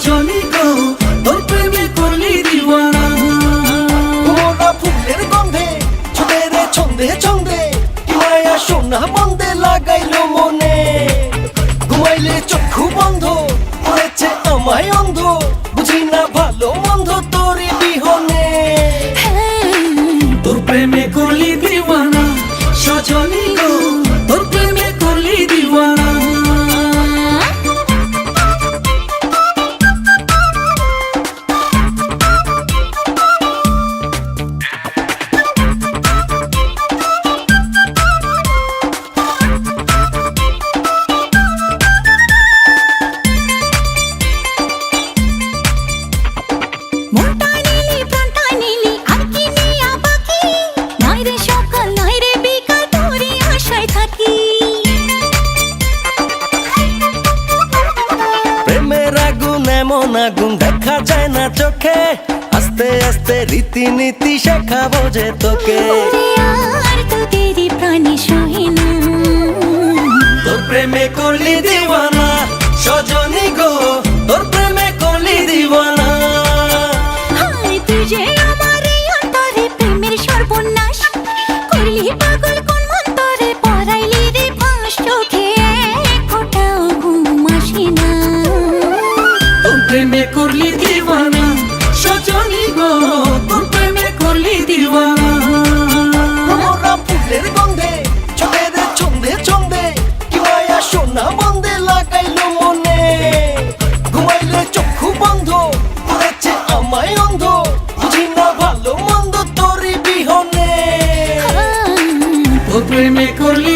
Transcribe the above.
রজনী গো তোর প্রেমে করলি দিওয়ানা। ওরা ফুলের গন্ধে ছোটে রে ছন্দে ছন্দে কিমায়া সোনা বন্ধে লাগাইলো? এমন আগুন দেখা যায় না চোখে। আস্তে আস্তে রীতিনীতি শেখাবো যে তোকে। তোর প্রেমে করলি দিবানা সজনী গো তোর প্রেমে করলি দিবানা তোর প্রেমে করলি দিওয়ানা? সজনী গো তোর প্রেমে করলি ফুলের গন্ধে কি মায়া সোনা বন্ধে লাগাইলো মনে। ঘুমাইলে চক্ষু বন্ধ করেছে আমায় অন্ধ বুঝি না ভালো মন্দ তোর বিহনে। তোর প্রেমে করলি